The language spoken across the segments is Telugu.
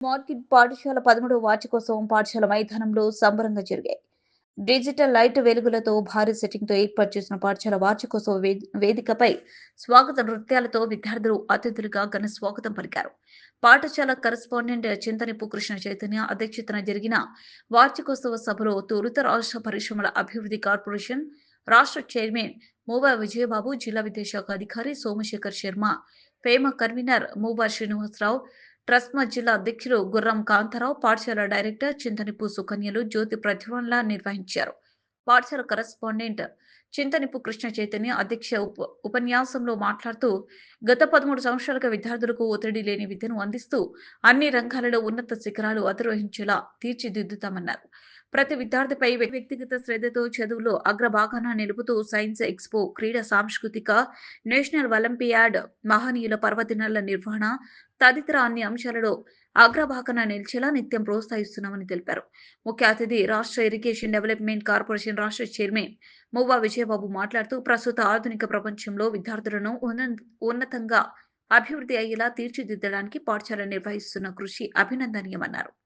మార్కెట్ పాఠశాల పదమూడవ వార్షికోత్సవం పాఠశాల మైదానంలో సంబరంగా జరిగాయి. డిజిటల్ లైట్ వెలుగులతో భారీ సెట్టింగ్తో ఏర్పాటు చేసిన పాఠశాల వార్షికోత్సవ వేదికపై స్వాగత నృత్యాలతో విద్యార్థులు అతిథులుగా ఘన స్వాగతం పలికారు. పాఠశాల కరెస్పాండెంట్ చింతనిపు కృష్ణ చైతన్య అధ్యక్షతన జరిగిన వార్షికోత్సవ సభలో తొలుత రాష్ట్ర పరిశ్రమల అభివృద్ధి కార్పొరేషన్ రాష్ట్ర చైర్మన్ మూవా విజయబాబు జిల్లా విద్యాశాఖ అధికారి సోమశేఖర్ శర్మ పేమ కన్వీనర్ మూవా శ్రీనివాసరావు ట్రస్మా జిల్లా అధ్యక్షులు గుర్రం కాంతారావు పాఠశాల డైరెక్టర్ చింతనిపు సుకన్యలు జ్యోతి ప్రతిభవన్లా నిర్వహించారు. పాఠశాల కరెస్పాండెంట్ చింతనిపు కృష్ణ చైతన్య అధ్యక్ష ఉప ఉపన్యాసంలో మాట్లాడుతూ గత పదమూడు సంవత్సరాలుగా విద్యార్థులకు ఒత్తిడి లేని విద్యను అందిస్తూ అన్ని రంగాలలో ఉన్నత శిఖరాలు అధిరోహించేలా తీర్చిదిద్దుతామన్నారు. ప్రతి విద్యార్థిపై వ్యక్తిగత శ్రద్ధతో చదువులో అగ్రభాగాన నిలుపుతూ సైన్స్ ఎక్స్పో క్రీడా సాంస్కృతిక నేషనల్ ఒలింపియాడ్ మహనీయుల పర్వదినాల నిర్వహణ తదితర అన్ని అంశాలలో అగ్రభాగాన నిలిచేలా నిత్యం ప్రోత్సహిస్తున్నామని తెలిపారు. ముఖ్య అతిథి రాష్ట్ర ఇరిగేషన్ డెవలప్మెంట్ కార్పొరేషన్ రాష్ట్ర చైర్మన్ మువ్వా విజయబాబు మాట్లాడుతూ ప్రస్తుత ఆధునిక ప్రపంచంలో విద్యార్థులను ఉన్న- ఉన్నతంగా అభివృద్ధి అయ్యేలా తీర్చిదిద్దడానికి పాఠశాల నిర్వహిస్తున్న కృషి అభినందనీయమన్నారు.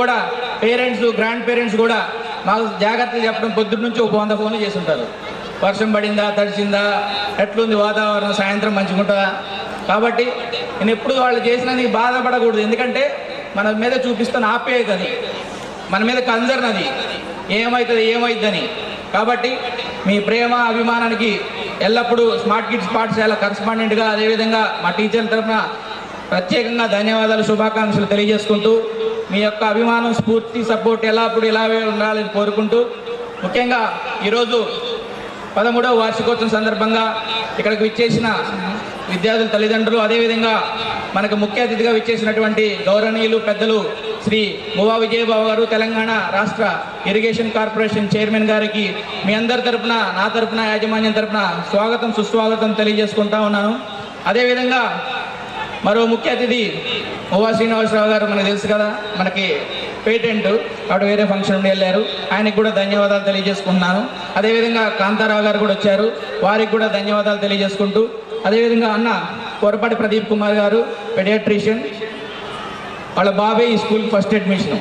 కూడా పేరెంట్స్ గ్రాండ్ పేరెంట్స్ కూడా మాకు జాగ్రత్తలు చెప్పడం పొద్దున్న నుంచి ఒక వంద ఫోన్లు చేస్తుంటారు. వర్షం పడిందా తడిచిందా ఎట్లుంది వాతావరణం సాయంత్రం మంచిగా ఉంటుందా కాబట్టి నేను ఎప్పుడు వాళ్ళు చేసినా నీకు బాధపడకూడదు. ఎందుకంటే మన మీద చూపిస్తున్న ఆప్యాయత అది మన మీద కన్సర్న్ అది ఏమవుతుంది ఏమవుతుందని కాబట్టి మీ ప్రేమ అభిమానానికి ఎల్లప్పుడూ స్మార్ట్ కిడ్స్ పాఠశాల కరస్పాండెంట్గా అదేవిధంగా మా టీచర్ల తరఫున ప్రత్యేకంగా ధన్యవాదాలు శుభాకాంక్షలు తెలియజేసుకుంటూ మీ యొక్క అభిమానం స్ఫూర్తి సపోర్ట్ ఎల్లప్పుడు ఇలాగే ఉండాలని కోరుకుంటూ ముఖ్యంగా ఈరోజు పదమూడవ వార్షికోత్సవం సందర్భంగా ఇక్కడికి విచ్చేసిన విద్యార్థుల తల్లిదండ్రులు అదేవిధంగా మనకు ముఖ్య అతిథిగా విచ్చేసినటువంటి గౌరవనీయులు పెద్దలు శ్రీ మువా విజయబాబు గారు తెలంగాణ రాష్ట్ర ఇరిగేషన్ కార్పొరేషన్ చైర్మన్ గారికి మీ అందరి తరపున నా తరపున యాజమాన్యం తరపున స్వాగతం సుస్వాగతం తెలియజేసుకుంటా ఉన్నాను. అదేవిధంగా మరో ముఖ్య అతిథి ఓవా శ్రీనివాసరావు గారు మనకు తెలుసు కదా మనకి పేటెంట్ అటు వేరే ఫంక్షన్ ఉండి వెళ్ళారు. ఆయనకి కూడా ధన్యవాదాలు తెలియజేసుకుంటున్నాను. అదేవిధంగా కాంతారావు గారు కూడా వచ్చారు. వారికి కూడా ధన్యవాదాలు తెలియజేసుకుంటూ అదేవిధంగా అన్న కొరపాటి ప్రదీప్ కుమార్ గారు పెడియాట్రిషియన్ వాళ్ళ బాబే ఈ స్కూల్ ఫస్ట్ అడ్మిషన్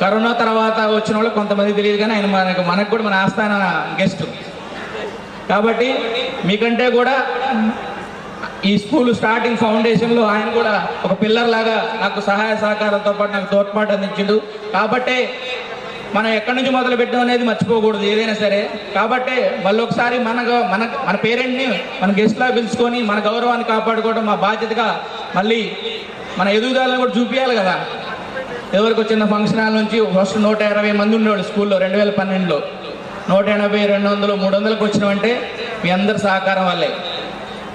కరోనా తర్వాత వచ్చిన వాళ్ళు కొంతమంది తెలియదు కానీ ఆయన మనకు మనకు కూడా మన ఆస్థాన గెస్ట్ కాబట్టి మీకంటే కూడా ఈ స్కూల్ స్టార్టింగ్ ఫౌండేషన్లో ఆయన కూడా ఒక పిల్లర్ లాగా నాకు సహాయ సహకారంతో పాటు నాకు తోడ్పాటు అందించిండు. కాబట్టే మనం ఎక్కడి నుంచి మొదలు పెట్టడం అనేది మర్చిపోకూడదు ఏదైనా సరే. కాబట్టే మళ్ళీ ఒకసారి మన మన మన పేరెంట్ని మన గెస్ట్లా పిలుచుకొని మన గౌరవాన్ని కాపాడుకోవడం మా బాధ్యతగా మళ్ళీ మన ఎదుగుదలను కూడా చూపించాలి కదా. ఎవరికి వచ్చిన ఫంక్షన్ హాల్ నుంచి ఫస్ట్ నూట ఇరవై మంది ఉండేవాళ్ళు స్కూల్లో రెండు వేల పన్నెండులో. నూట ఎనభై రెండు వందలు మూడు వందలకు వచ్చినామంటే మీ అందరి సహకారం వల్లే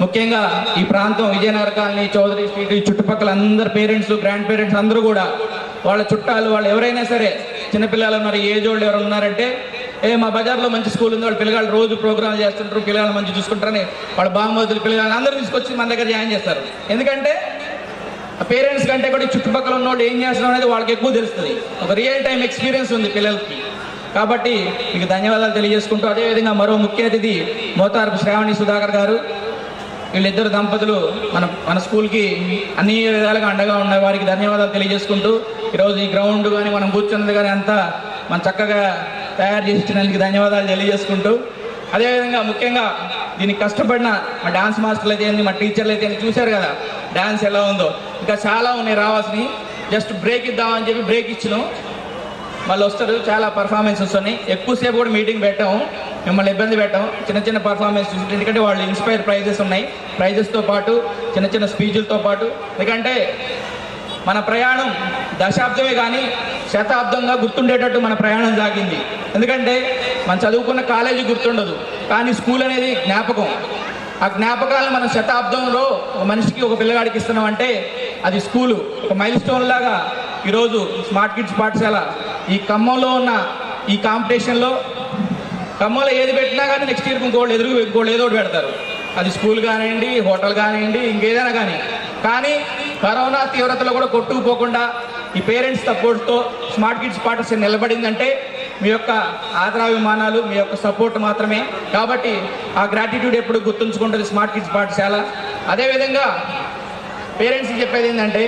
ముఖ్యంగా ఈ ప్రాంతం విజయనగర కాలనీ చౌదరి స్ట్రీట్ ఈ చుట్టుపక్కల అందరు పేరెంట్స్ గ్రాండ్ పేరెంట్స్ అందరూ కూడా వాళ్ళ చుట్టాలు వాళ్ళు ఎవరైనా సరే చిన్నపిల్లలు ఉన్నారు ఏజ్ వాళ్ళు ఎవరు ఉన్నారంటే ఏ మా బజార్లో మంచి స్కూల్ ఉంది వాళ్ళు పిల్లగాళ్ళు రోజు ప్రోగ్రామ్ చేస్తుంటారు పిల్లగాళ్ళు మంచి చూసుకుంటారని వాళ్ళ బామ్మతులు పిల్లగాళ్ళు అందరూ తీసుకొచ్చి మన దగ్గర జాయిన్ చేస్తారు. ఎందుకంటే పేరెంట్స్ కంటే కూడా చుట్టుపక్కల ఉన్న వాళ్ళు ఏం చేస్తున్నాం అనేది వాళ్ళకి ఎక్కువ తెలుస్తుంది. ఒక రియల్ టైం ఎక్స్పీరియన్స్ ఉంది పిల్లలకి. కాబట్టి మీకు ధన్యవాదాలు తెలియజేసుకుంటూ అదేవిధంగా మరో ముఖ్య అతిథి మోతార్పు శ్రావణి సుధాకర్ గారు వీళ్ళిద్దరు దంపతులు మన మన స్కూల్కి అన్ని విధాలుగా అండగా ఉన్న వారికి ధన్యవాదాలు తెలియజేసుకుంటూ ఈరోజు ఈ గ్రౌండ్ కానీ మనం కూర్చున్నది కానీ అంతా మనం చక్కగా తయారు చేసినందుకు ధన్యవాదాలు తెలియజేసుకుంటూ అదేవిధంగా ముఖ్యంగా దీనికి కష్టపడిన మా డాన్స్ మాస్టర్లు అయితే ఏంది మా టీచర్లు అయితే చూశారు కదా డాన్స్ ఎలా ఉందో. ఇంకా చాలా ఉన్నాయి రావాల్సినవి. జస్ట్ బ్రేక్ ఇద్దామని చెప్పి బ్రేక్ ఇచ్చినాం. మళ్ళీ వస్తారు చాలా పర్ఫార్మెన్సెస్ ఉన్నాయి ఎక్కువసేపు కూడా మీటింగ్ పెట్టాము. మిమ్మల్ని ఇబ్బంది పెట్టాము. చిన్న చిన్న పర్ఫార్మెన్స్ చూసి ఎందుకంటే వాళ్ళు ఇన్స్పైర్ ప్రైజెస్ ఉన్నాయి. ప్రైజెస్తో పాటు చిన్న చిన్న స్పీచ్లతో పాటు. ఎందుకంటే మన ప్రయాణం దశాబ్దమే కానీ శతాబ్దంగా గుర్తుండేటట్టు మన ప్రయాణం సాగింది. ఎందుకంటే మనం చదువుకున్న కాలేజీ గుర్తుండదు. కానీ స్కూల్ అనేది జ్ఞాపకం. ఆ జ్ఞాపకాలను మనం శతాబ్దంలో ఒక మనిషికి ఒక పిల్లగాడికి ఇస్తున్నాం అంటే అది స్కూలు ఒక మైల్ స్టోన్ లాగా ఈరోజు స్మార్ట్ కిడ్స్ పాఠశాల ఈ ఖమ్మంలో ఉన్న ఈ కాంపిటీషన్లో ఖమ్మంలో ఏది పెట్టినా కానీ నెక్స్ట్ ఇయర్ ఇంకోళ్ళు ఎదురు ఇంకోళ్ళు ఏదో ఒకటి పెడతారు. అది స్కూల్ కానివ్వండి హోటల్ కానివ్వండి ఇంకేదైనా కానీ. కానీ కరోనా తీవ్రతలో కూడా కొట్టుకుపోకుండా ఈ పేరెంట్స్ సపోర్ట్తో స్మార్ట్ కిడ్స్ పాఠశాల నిలబడిందంటే మీ యొక్క ఆదరాభిమానాలు మీ యొక్క సపోర్ట్ మాత్రమే. కాబట్టి ఆ గ్రాటిట్యూడ్ ఎప్పుడు గుర్తుంచుకుంటుంది స్మార్ట్ కిడ్స్ పాఠశాల. అదేవిధంగా పేరెంట్స్కి చెప్పేది ఏంటంటే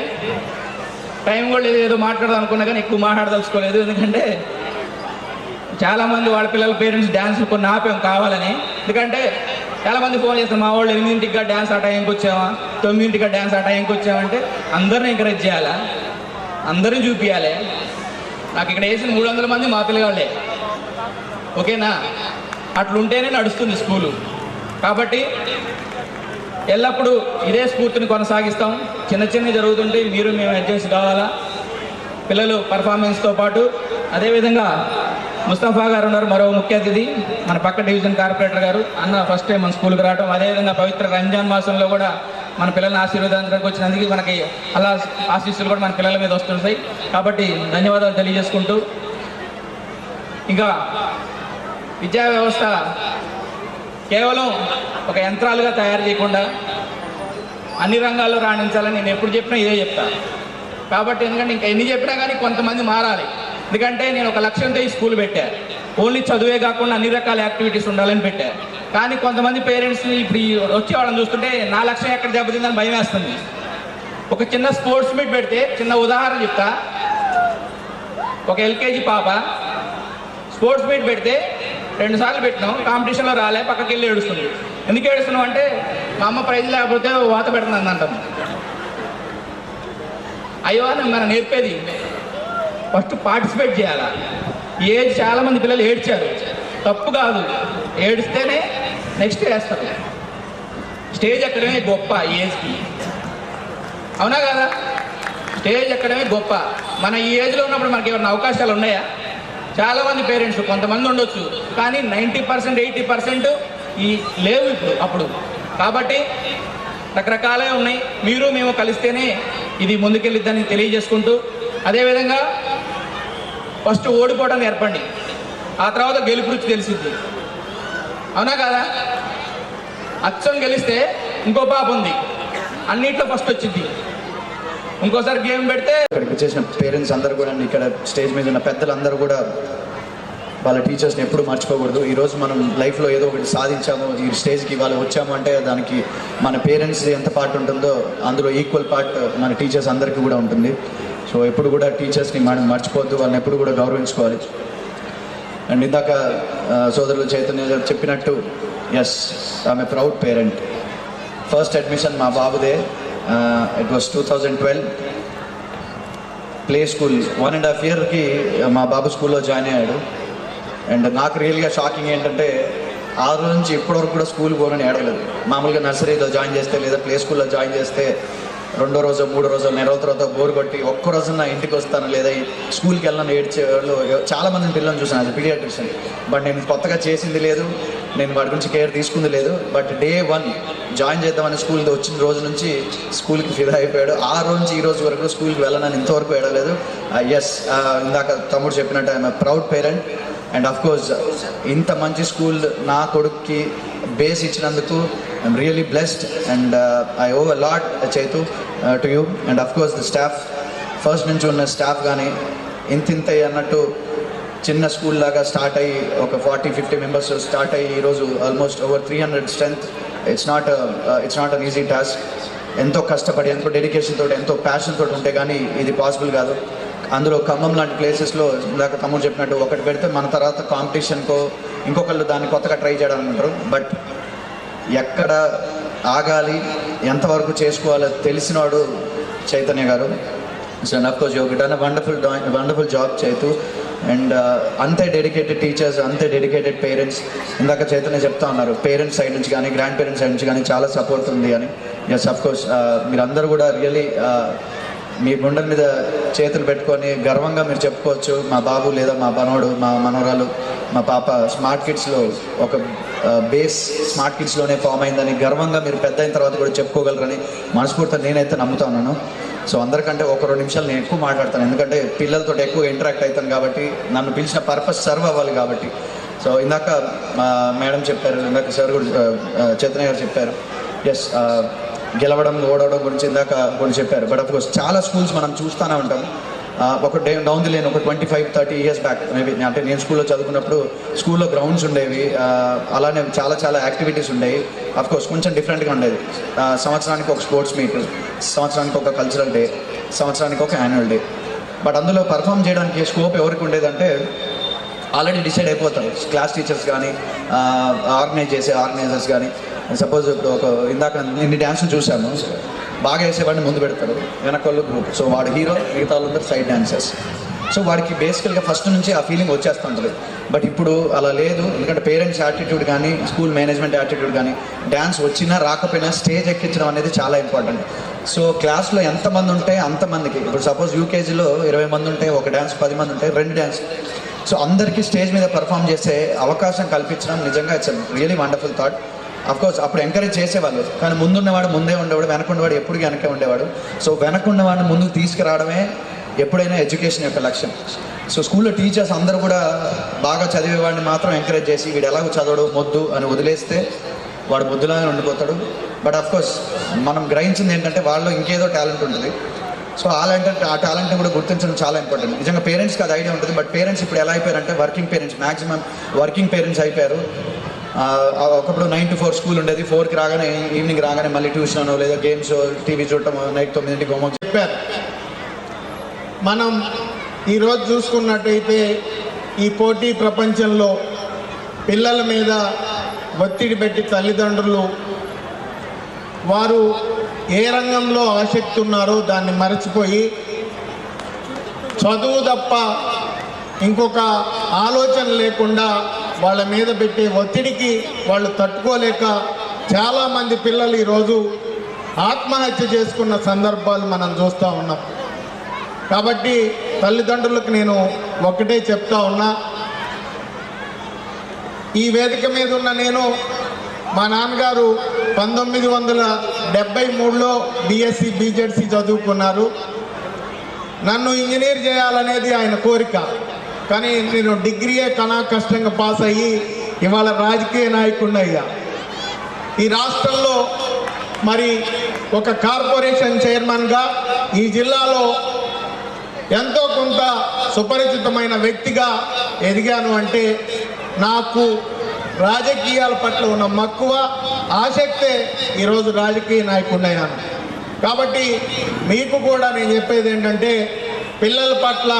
టైం కూడా లేదు ఏదో మాట్లాడదాం అనుకున్నా కానీ ఎక్కువ మాట్లాడదలుచుకోలేదు. ఎందుకంటే చాలామంది వాళ్ళ పిల్లల పేరెంట్స్ డ్యాన్స్ కొన్ని ఆపాం కావాలని. ఎందుకంటే చాలామంది ఫోన్ చేస్తారు మా వాళ్ళు ఎనిమిదింటికి డ్యాన్స్ ఆ టైంకి వచ్చామా తొమ్మిదింటికి డ్యాన్స్ ఆ టైంకి వచ్చామంటే అందరిని ఎంకరేజ్ చేయాలా? అందరిని చూపించాలి నాకు ఇక్కడ వేసిన మూడు వందల మంది మా పిల్లగాళ్ళే. ఓకేనా? అట్లుంటేనే నడుస్తుంది స్కూలు. కాబట్టి ఎల్లప్పుడూ ఇదే స్ఫూర్తిని కొనసాగిస్తాం. చిన్న చిన్న జరుగుతుంటే మీరు మేము అడ్జస్ట్ కావాలా? పిల్లలు పర్ఫార్మెన్స్తో పాటు. అదేవిధంగా ముస్తఫా గారు ఉన్నారు మరో ముఖ్య అతిథి మన పక్క డివిజన్ కార్పొరేటర్ గారు. అన్న ఫస్ట్ టైం మన స్కూల్కి రావడం అదేవిధంగా పవిత్ర రంజాన్ మాసంలో కూడా మన పిల్లల్ని ఆశీర్వదించడానికి వచ్చినందుకు మనకి అలా ఆశీస్సులు కూడా మన పిల్లల మీద వస్తుంటాయి. కాబట్టి ధన్యవాదాలు తెలియజేసుకుంటూ. ఇంకా విద్యా వ్యవస్థ కేవలం ఒక యంత్రాలుగా తయారు చేయకుండా అన్ని రంగాల్లో రాణించాలని నేను ఎప్పుడు చెప్పినా ఇదే చెప్తాను కాబట్టి ఎందుకంటే ఇంకా ఎన్ని చెప్పినా కానీ కొంతమంది మారాలి. ఎందుకంటే నేను ఒక లక్ష్యంతో ఈ స్కూల్ పెట్టా. ఓన్లీ చదువే కాకుండా అన్ని రకాల యాక్టివిటీస్ ఉండాలని పెట్టాను కానీ కొంతమంది పేరెంట్స్ని ఇప్పుడు వచ్చే వాళ్ళని చూస్తుంటే నా లక్ష్యం ఎక్కడ దెబ్బతిందని భయం వేస్తుంది. ఒక చిన్న స్పోర్ట్స్ మీట్ పెడితే చిన్న ఉదాహరణ చెప్తా. ఒక ఎల్కేజీ పాప స్పోర్ట్స్ మీట్ పెడితే రెండు సార్లు పెట్టినాం. కాంపిటీషన్లో రాలే పక్కకి వెళ్ళి ఏడుస్తుంది. ఎందుకు ఏడుస్తున్నాం అంటే మా అమ్మ ప్రైజ్ లేకపోతే వాత పెడుతుంది అంటాం. అయ్యో అని మనం నేర్పేది ఫస్ట్ పార్టిసిపేట్ చేయాలా? ఏజ్ చాలా మంది పిల్లలు ఏడ్చారు. తప్పు కాదు. ఏడిస్తేనే నెక్స్ట్ వేస్తారు. స్టేజ్ ఎక్కడమే గొప్ప ఈ ఏజ్కి అవునా కదా? స్టేజ్ ఎక్కడమే గొప్ప. మన ఈ ఏజ్లో ఉన్నప్పుడు మనకి ఏమైనా అవకాశాలు ఉన్నాయా? చాలామంది పేరెంట్స్ కొంతమంది ఉండొచ్చు కానీ నైంటీ పర్సెంట్ ఎయిటీ పర్సెంట్ ఈ లేవు ఇప్పుడు అప్పుడు. కాబట్టి రకరకాలే ఉన్నాయి. మీరు మేము కలిస్తేనే ఇది ముందుకెళ్ళిద్దని తెలియజేసుకుంటూ అదేవిధంగా ఫస్ట్ ఓడిపోవడం నేర్పండి. ఆ తర్వాత గెలుపు రుచి తెలిసింది అవునా కదా? అచ్చం గెలిస్తే ఇంకో పాప ఉంది. అన్నిట్లో ఫస్ట్ వచ్చింది ఇంకోసారి గేమ్ పెడితే ఇక్కడికి వచ్చేసిన పేరెంట్స్ అందరు కూడా ఇక్కడ స్టేజ్ మీద ఉన్న పెద్దలందరూ కూడా వాళ్ళ టీచర్స్ని ఎప్పుడు మర్చిపోకూడదు. ఈరోజు మనం లైఫ్లో ఏదో ఒకటి సాధించాము ఈ స్టేజ్కి వాళ్ళు వచ్చాము అంటే దానికి మన పేరెంట్స్ ఎంత పార్ట్ ఉంటుందో అందులో ఈక్వల్ పార్ట్ మన టీచర్స్ అందరికీ కూడా ఉంటుంది. సో ఎప్పుడు కూడా టీచర్స్ని మనం మర్చిపోవద్దు వాళ్ళని ఎప్పుడు కూడా గౌరవించుకోవాలి. అండ్ ఇందాక సోదరులు చైతన్య చెప్పినట్టు yes I'm a proud parent first admission మా బాబుదే. It was two thousand twelve play school one and half ఇయర్కి మా బాబు స్కూల్లో జాయిన్ అయ్యాడు. అండ్ నాకు రియల్గా షాకింగ్ ఏంటంటే ఆ రోజు నుంచి ఇప్పటివరకు కూడా స్కూల్ పోనని ఏడవలేదు. మామూలుగా నర్సరీలో జాయిన్ చేస్తే లేదా ప్లే స్కూల్లో జాయిన్ చేస్తే రెండో రోజు మూడో రోజు నెల తర్వాత బోర్ కొట్టి ఒక్క రోజు నా ఇంటికి వస్తాను లేదా స్కూల్కి వెళ్ళిన ఏడ్చే వాళ్ళు చాలామంది పిల్లలను పిల్లల్ని చూసాను అది పీడియాట్రిషియన్ బట్ నేను కొత్తగా చేసింది లేదు నేను వాడి గురించి కేర్ తీసుకుంది లేదు బట్ డే వన్ జాయిన్ చేద్దామని స్కూల్ వచ్చిన రోజు నుంచి స్కూల్కి ఫిదా అయిపోయాడు. ఆ రోజు నుంచి ఈ రోజు వరకు స్కూల్కి వెళ్ళనని ఇంతవరకు వెళ్ళలేదు. Uh, ఎస్ uh, ఇందాక తమ్ముడు చెప్పినట్టు I'm proud parent and of course ఇంత మంచి స్కూల్ నా కొడుక్కి బేస్ ఇచ్చినందుకు I'm really blessed and I owe a lot Chetu to you and of course the staff first నుంచి ఉన్న స్టాఫ్ కానీ ఇంత ఇంత అన్నట్టు చిన్న స్కూల్ లాగా స్టార్ట్ అయ్యి ఒక ఫార్టీ ఫిఫ్టీ మెంబర్స్ స్టార్ట్ అయ్యి ఈరోజు almost over three hundred strength it's not it's not an easy task ఎంతో కష్టపడి ఎంతో డెడికేషన్ తోటి ఎంతో ప్యాషన్ తోటి ఉంటే కానీ ఇది పాసిబుల్ కాదు. అందులో ఖమ్మం లాంటి ప్లేసెస్లో ఇందాక తమ్ముడు చెప్పినట్టు ఒకటి పెడితే మన తర్వాత కాంపిటీషన్కో ఇంకొకళ్ళు దాన్ని కొత్తగా ట్రై చేయడానికి ఉంటారు బట్ ఎక్కడ ఆగాలి ఎంతవరకు చేసుకోవాలో తెలిసినవాడు చైతన్య గారు. So of course you done wonderful wonderful job Chetu. And uh, అంతే డెడికేటెడ్ టీచర్స్ అంతే డెడికేటెడ్ పేరెంట్స్ ఇందాక చైతన్య చెప్తా ఉన్నారు పేరెంట్స్ సైడ్ నుంచి కానీ గ్రాండ్ పేరెంట్స్ సైడ్ నుంచి కానీ చాలా సపోర్ట్ ఉంది అని. ఎస్ అఫ్కోర్స్ uh, మీరందరూ కూడా రియలీ uh, మీ గుండె మీద చేతులు పెట్టుకొని గర్వంగా మీరు చెప్పుకోవచ్చు మా బాబు లేదా మా మనోడు మా మనోరాలు మా పాప స్మార్ట్ కిడ్స్లో ఒక బేస్ స్మార్ట్ కిడ్స్లోనే ఫామ్ అయిందని గర్వంగా మీరు పెద్ద అయిన తర్వాత కూడా చెప్పుకోగలరని మనస్ఫూర్తిగా నేనైతే నమ్ముతున్నాను సో అందరికంటే ఒక రెండు నిమిషాలు నేను ఎక్కువ మాట్లాడతాను. ఎందుకంటే పిల్లలతో ఎక్కువ ఇంటరాక్ట్ అవుతాను కాబట్టి నన్ను పిలిచిన పర్పస్ సర్వ్ అవ్వాలి కాబట్టి. సో ఇందాక మా మేడం చెప్పారు ఇందాక సార్ కూడా చైతన్య గారు చెప్పారు. ఎస్ గెలవడం ఓడవడం గురించి ఇందాక కూడా చెప్పారు. బట్ అఫ్కోర్స్ చాలా స్కూల్స్ మనం చూస్తూనే ఉంటాం. ఒక డే డౌన్ ది లేన్ ఒక twenty five thirty years back maybe అంటే నేను స్కూల్లో చదువుకున్నప్పుడు స్కూల్లో గ్రౌండ్స్ ఉండేవి. అలానే చాలా చాలా యాక్టివిటీస్ ఉండేవి. అఫ్ కోర్స్ కొంచెం డిఫరెంట్గా ఉండేది. సంవత్సరానికి ఒక స్పోర్ట్స్ మీట్ సంవత్సరానికి ఒక కల్చరల్ డే సంవత్సరానికి ఒక యాన్యువల్ డే బట్ అందులో పర్ఫామ్ చేయడానికి స్కోప్ ఎవరికి ఉండేదంటే ఆల్రెడీ డిసైడ్ అయిపోతారు. క్లాస్ టీచర్స్ కానీ ఆర్గనైజ్ చేసే ఆర్గనైజర్స్ కానీ సపోజ్ ఇప్పుడు ఒక ఇందాక ఇన్ని డ్యాన్సులు చూసాము బాగా వేసేవాడిని ముందు పెడతారు. వెనకొల్లు గ్రూప్ సో వాడు హీరో మిగతా వాళ్ళందరూ సైడ్ డ్యాన్సెస్ సో వాడికి బేసికల్గా ఫస్ట్ నుంచి ఆ ఫీలింగ్ వచ్చేస్తుంటుంది బట్ ఇప్పుడు అలా లేదు. ఎందుకంటే పేరెంట్స్ యాటిట్యూడ్ కానీ స్కూల్ మేనేజ్మెంట్ యాటిట్యూడ్ కానీ డ్యాన్స్ వచ్చినా రాకపోయినా స్టేజ్ ఎక్కించడం అనేది చాలా ఇంపార్టెంట్ సో క్లాస్లో ఎంతమంది ఉంటే అంతమందికి ఇప్పుడు సపోజ్ యూకేజీలో ఇరవై మంది ఉంటే ఒక డ్యాన్స్ పది మంది ఉంటే రెండు డ్యాన్స్ సో అందరికీ స్టేజ్ మీద పర్ఫామ్ చేసే అవకాశం కల్పించడం నిజంగా it's really wonderful thought course అప్పుడు ఎంకరేజ్ చేసేవాళ్ళు. కానీ ముందున్నవాడు ముందే ఉండేవాడు వెనకున్నవాడు ఎప్పుడు వెనకే ఉండేవాడు. సో వెనకున్నవాడిని ముందుకు తీసుకురావడమే ఎప్పుడైనా ఎడ్యుకేషన్ యొక్క లక్ష్యం. సో స్కూల్లో టీచర్స్ అందరూ కూడా బాగా చదివేవాడిని మాత్రం ఎంకరేజ్ చేసి వీడు ఎలాగో చదవడు మొద్దు అని వదిలేస్తే వాడు మొద్దులానే ఉండిపోతాడు. బట్ అఫ్ కోర్స్ మనం గ్రహించింది ఏంటంటే వాళ్ళు ఇంకేదో టాలెంట్ ఉంటుంది. సో ఆ టాలెంట్ ఆ టాలెంట్ని కూడా గుర్తించడం చాలా ఇంపార్టెంట్ నిజంగా పేరెంట్స్కి అది ఐడియా ఉంటుంది బట్ పేరెంట్స్ ఇప్పుడు ఎలా అయిపోయారంటే working parents maximum working parents అయిపోయారు. ఒకప్పుడు నైన్ టు ఫోర్ స్కూల్ ఉండేది. ఫోర్కి రాగానే ఈవినింగ్ రాగానే మళ్ళీ ట్యూషన్ లేదా గేమ్స్ టీవీ చూడటం నైట్ తొమ్మిదింటికి హోంవర్క్ చెప్పారు. మనం ఈరోజు చూసుకున్నట్టయితే ఈ పోటీ ప్రపంచంలో పిల్లల మీద ఒత్తిడి పెట్టి తల్లిదండ్రులు వారు ఏ రంగంలో ఆసక్తి ఉన్నారో దాన్ని మరచిపోయి చదువు తప్ప ఇంకొక ఆలోచన లేకుండా వాళ్ళ మీద పెట్టే ఒత్తిడికి వాళ్ళు తట్టుకోలేక చాలామంది పిల్లలు ఈరోజు ఆత్మహత్య చేసుకున్న సందర్భాలు మనం చూస్తూ ఉన్నాం. కాబట్టి తల్లిదండ్రులకు నేను ఒకటే చెప్తా ఉన్నా. ఈ వేదిక మీద ఉన్న నేను మా నాన్నగారు పంతొమ్మిది వందల డెబ్బై మూడులో బీఎస్సీ బీజెడ్సీ చదువుకున్నారు. నన్ను ఇంజనీర్ చేయాలనేది ఆయన కోరిక. కానీ నేను డిగ్రీయే కనా కష్టంగా పాస్ అయ్యి ఇవాళ రాజకీయ నాయకుడిని అయ్యా ఈ రాష్ట్రంలో మరి ఒక కార్పొరేషన్ చైర్మన్గా ఈ జిల్లాలో ఎంతో కొంత సుపరిచితమైన వ్యక్తిగా ఎదిగాను అంటే నాకు రాజకీయాల పట్ల ఉన్న మక్కువ ఆసక్తే ఈరోజు రాజకీయ నాయకుడినయ్యాను. కాబట్టి మీకు కూడా నేను చెప్పేది ఏంటంటే పిల్లల పట్ల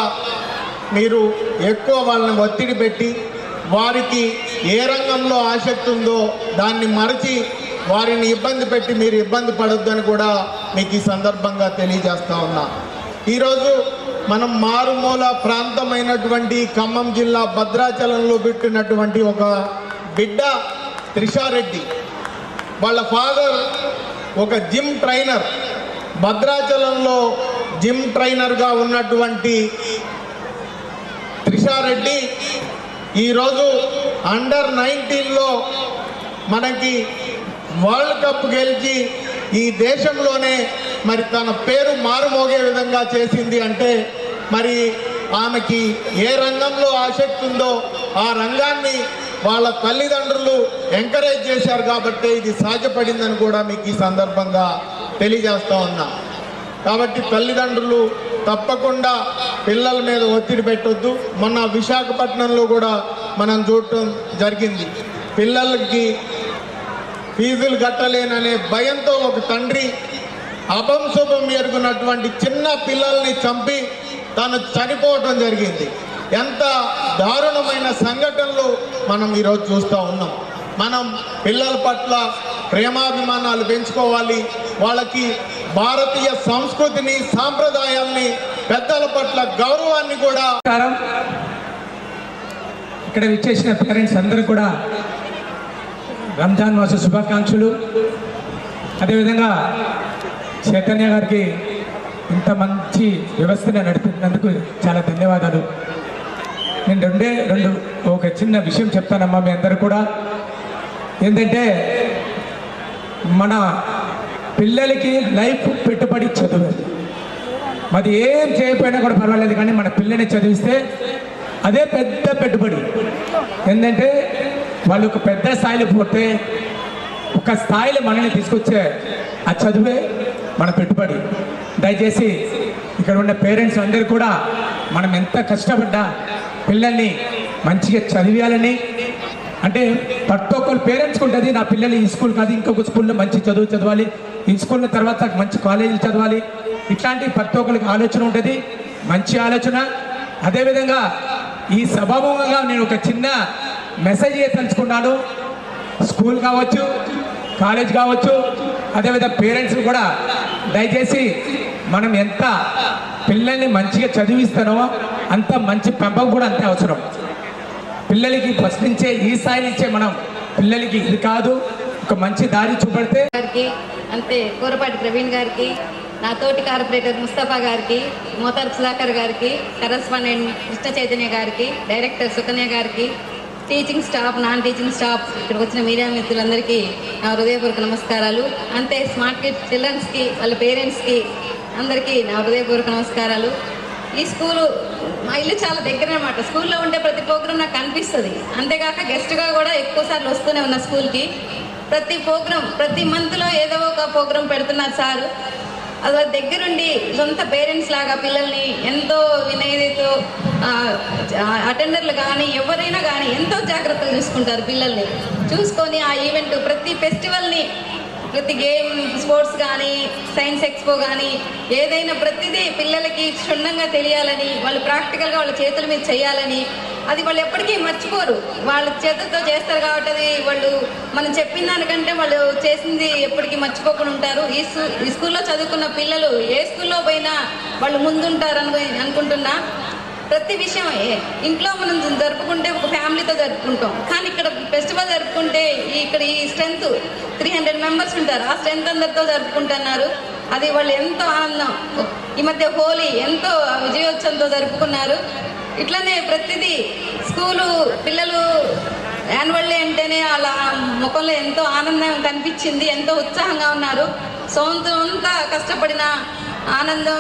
మీరు ఎక్కువ వాళ్ళని ఒత్తిడి పెట్టి వారికి ఏ రంగంలో ఆసక్తి ఉందో దాన్ని మరచి వారిని ఇబ్బంది పెట్టి మీరు ఇబ్బంది పడొద్దని కూడా మీకు ఈ సందర్భంగా తెలియజేస్తా ఉన్నా. ఈరోజు మనం మారుమూల ప్రాంతమైనటువంటి ఖమ్మం జిల్లా భద్రాచలంలో పెట్టినటువంటి ఒక బిడ్డ త్రిషారెడ్డి. వాళ్ళ ఫాదర్ ఒక జిమ్ ట్రైనర్. భద్రాచలంలో జిమ్ ట్రైనర్గా ఉన్నటువంటి త్రిషారెడ్డి ఈరోజు అండర్ నైన్టీన్లో మనకి వరల్డ్ కప్ గెలిచి ఈ దేశంలోనే మరి తన పేరు మారుమోగే విధంగా చేసింది అంటే మరి ఆమెకి ఏ రంగంలో ఆసక్తి ఉందో ఆ రంగాన్ని వాళ్ళ తల్లిదండ్రులు ఎంకరేజ్ చేశారు కాబట్టి ఇది సాధ్యపడిందని కూడా మీకు ఈ సందర్భంగా తెలియజేస్తా ఉన్నా. కాబట్టి తల్లిదండ్రులు తప్పకుండా పిల్లల మీద ఒత్తిడి పెట్టొద్దు. మొన్న విశాఖపట్నంలో కూడా మనం చూడటం జరిగింది. పిల్లలకి ఫీజులు కట్టలేననే భయంతో ఒక తండ్రి అపంశుభం ఎరుగునటువంటి చిన్న పిల్లల్ని చంపి తను చనిపోవటం జరిగింది. ఎంత దారుణమైన సంఘటనలు మనం ఈరోజు చూస్తూ ఉన్నాం. మనం పిల్లల పట్ల ప్రేమాభిమానాలు పెంచుకోవాలి. వాళ్ళకి భారతీయ సంస్కృతిని సాంప్రదాయాల్ని పెద్దల పట్ల గౌరవాన్ని కూడా ఇక్కడ విచ్చేసిన పేరెంట్స్ అందరూ కూడా రంజాన్ మాస శుభాకాంక్షలు. అదేవిధంగా చైతన్య గారికి ఇంత మంచి వ్యవస్థను నడిపినందుకు చాలా ధన్యవాదాలు. నేను రెండే రెండు ఒక చిన్న విషయం చెప్తానమ్మా మీ అందరు కూడా. ఏంటంటే మన పిల్లలకి లైఫ్ పెట్టుబడి చదువు. మరి ఏం చేయకపోయినా కూడా పర్వాలేదు కానీ మన పిల్లని చదివిస్తే అదే పెద్ద పెట్టుబడి. ఏంటంటే వాళ్ళు ఒక పెద్ద స్థాయిలో పోతే ఒక స్థాయిలో మనల్ని తీసుకొచ్చే ఆ చదువే మన పెట్టుబడి. దయచేసి ఇక్కడ ఉన్న పేరెంట్స్ అందరూ కూడా మనం ఎంత కష్టపడ్డా పిల్లల్ని మంచిగా చదివేయాలని అంటే ప్రతి ఒక్కరు పేరెంట్స్కి ఉంటుంది. నా పిల్లలు ఈ స్కూల్ కాదు ఇంకొక స్కూల్లో మంచి చదువు చదవాలి. ఈ స్కూల్ తర్వాత మంచి కాలేజీలు చదవాలి. ఇట్లాంటి ప్రతి ఒక్కరికి ఆలోచన ఉంటుంది. మంచి ఆలోచన. అదేవిధంగా ఈ సభాముఖంగా నేను ఒక చిన్న మెసేజ్ తలుచుకున్నాను. స్కూల్ కావచ్చు కాలేజ్ కావచ్చు అదేవిధంగా పేరెంట్స్ కూడా దయచేసి మనం ఎంత పిల్లల్ని మంచిగా చదివిస్తానో అంత మంచి పెంపకం కూడా అంతే అవసరం. పిల్లలకి ఫస్ట్ నుంచే ఈ స్థాయి నుంచే మనం పిల్లలకి ఇది కాదు. ఒక మంచి దారి చూపెడితే గారికి అంతే కూరపాటి ప్రవీణ్ గారికి నా తోటి కార్పొరేటర్ ముస్తఫా గారికి మోతార్ సుధాకర్ గారికి కరస్పాండెంట్ కృష్ణ చైతన్య గారికి డైరెక్టర్ సుకన్య గారికి teaching staff non teaching staff ఇక్కడికి వచ్చిన మీడియా మిత్రులందరికీ నా హృదయపూర్వక నమస్కారాలు. అంతే స్మార్ట్ కిడ్ చిల్డ్రన్స్కి వాళ్ళ పేరెంట్స్కి అందరికీ నా హృదయపూర్వక నమస్కారాలు. ఈ స్కూలు మా ఇల్లు చాలా దగ్గర అనమాట స్కూల్లో ఉండే ప్రతి ప్రోగ్రామ్ నాకు అనిపిస్తుంది. అంతేకాక గెస్ట్గా కూడా ఎక్కువ సార్లు వస్తూనే ఉన్నా స్కూల్కి. ప్రతి ప్రోగ్రామ్ ప్రతి మంత్లో ఏదో ఒక ప్రోగ్రాం పెడుతున్నారు సార్. అలా దగ్గరుండి సొంత పేరెంట్స్ లాగా పిల్లల్ని ఎంతో వినయతో అటెండర్లు కానీ ఎవరైనా కానీ ఎంతో జాగ్రత్తలు చూసుకుంటారు పిల్లల్ని. చూసుకొని ఆ ఈవెంట్ ప్రతి ఫెస్టివల్ని ప్రతి గేమ్ స్పోర్ట్స్ కానీ సైన్స్ ఎక్స్పో కానీ ఏదైనా ప్రతిదీ పిల్లలకి క్షుణ్ణంగా తెలియాలని వాళ్ళు ప్రాక్టికల్గా వాళ్ళ చేతుల మీద చేయాలని అది వాళ్ళు ఎప్పటికీ మర్చిపోరు. వాళ్ళ చేతులతో చేస్తారు కాబట్టి అది వాళ్ళు మనం చెప్పిన దానికంటే వాళ్ళు చేసింది ఎప్పటికీ మర్చిపోకుండా ఉంటారు. ఈ స్కూ ఈ స్కూల్లో చదువుకున్న పిల్లలు ఏ స్కూల్లో పోయినా వాళ్ళు ముందుంటారు అనుకుంటున్నా. ప్రతి విషయం ఇంట్లో మనం జరుపుకుంటే ఒక ఫ్యామిలీతో జరుపుకుంటాం. కానీ ఇక్కడ ఫెస్టివల్ జరుపుకుంటే ఇక్కడ ఈ స్ట్రెంత్ త్రీ హండ్రెడ్ మెంబర్స్ ఉంటారు. ఆ స్ట్రెంత్ అందరితో జరుపుకుంటున్నారు. అది వాళ్ళు ఎంతో ఆనందం. ఈ మధ్య హోలీ ఎంతో విజయోత్సవంతో జరుపుకున్నారు. ఇట్లనే ప్రతిదీ స్కూలు పిల్లలు యాన్యువల్ డే అంటేనే అలా ముఖంలో ఎంతో ఆనందం కనిపించింది ఎంతో ఉత్సాహంగా ఉన్నారు. సొంతం అంతా కష్టపడిన ఆనందం